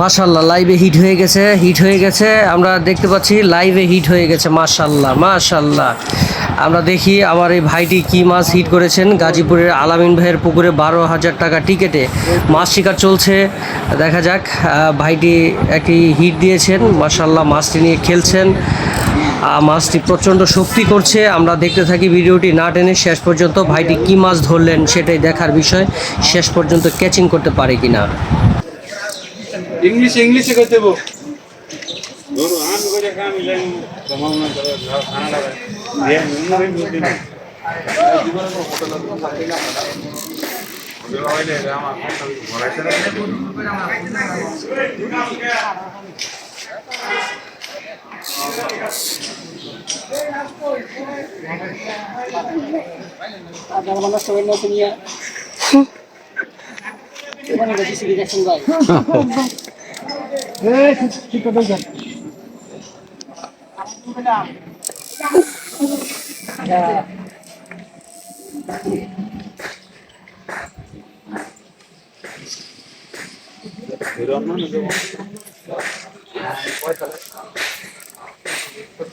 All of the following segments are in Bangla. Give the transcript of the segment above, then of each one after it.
মাশাল্লাহ লাইভে হিট হয়ে গেছে হিট হয়ে গেছে। আমরা দেখতে পাচ্ছি লাইভে হিট হয়ে গেছে, মাশাল্লাহ মাশাল্লাহ। আমরা দেখি আমার এই ভাইটি কি মাছ হিট করেছেন। গাজীপুরের আলামিন ভাইয়ের পুকুরে বারো হাজার টাকা টিকেটে মাছ শিকার চলছে। দেখা যাক ভাইটি একটি হিট দিয়েছেন। মাশাল্লাহ, মাছটি নিয়ে খেলছেন। মাছটি প্রচণ্ড শক্তি করছে। আমরা দেখতে থাকি ভিডিওটি না টেনে শেষ পর্যন্ত ভাইটি কি মাছ ধরলেন সেটাই দেখার বিষয়। শেষ পর্যন্ত ক্যাচিং করতে পারে কি না। আমার Pero no nos vemos.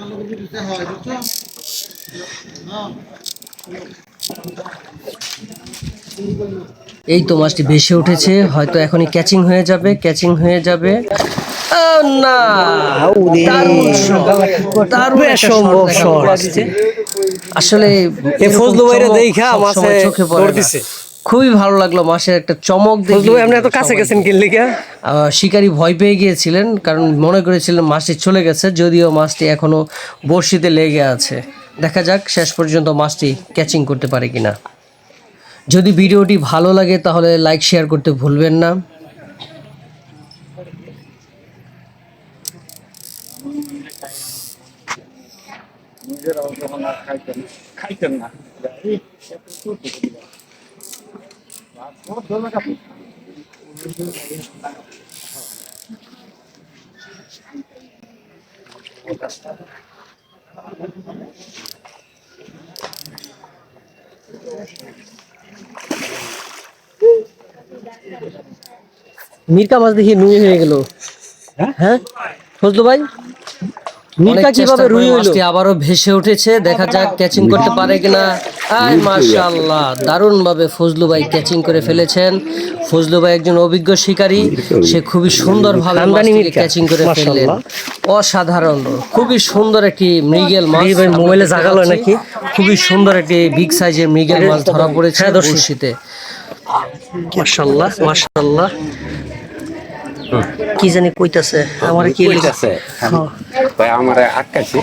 রুই এই তো মাছটি ভেসে উঠেছে হয়তো এখনই ক্যাচিং হয়ে যাবে ক্যাচিং হয়ে যাবে। না। আসলে চোখে পড়ে। খুবই ভালো লাগল মাসের একটা চমক দেখে। আপনি এত কাছে গেছেন শিকারী ভয় পেয়ে গিয়েছিলেন কারণ মনে করেছিলেন মাছটি চলে গেছে যদিও মাছটি এখনও বড়শিতে লেগে আছে। দেখা যাক শেষ পর্যন্ত মাছটি ক্যাচিং করতে পারে কিনা। যদি ভিডিওটি ভালো লাগে তাহলে লাইক শেয়ার করতে ভুলবেন না। নিজেরাও যখন আর খাইতেন খাইতেন না। মির্কা মাছ দেখি রুই হয়ে গেল। হ্যাঁ? ফজলু ভাই? মির্কা কীভাবে রুই হইল আবারও ভেসে উঠেছে দেখা যাক ক্যাচিং করতে পারে কিনা। আয় মাশাআল্লাহ। দারুণ ভাবে ফজলু ভাই ক্যাচিং করে ফেলেছেন। ফজলু ভাই একজন অভিজ্ঞ শিকারী। সে খুবই সুন্দর ভাবে খানদানি ক্যাচিং করে ফেললেন। অসাধারণ। খুবই সুন্দর একটি মৃগেল মাছ ভাই মোবাইলে জাগালো নাকি? খুবই সুন্দর একটি বিগ সাইজের মৃগেল মাছ ধরা পড়েছে হ্যাঁ, দর্শক। বড়শিতে। মাশাআল্লাহ মাশাআল্লাহ। কি জানি কইতাছে আমার কি কইতাছে ভাই আমার আটকাছে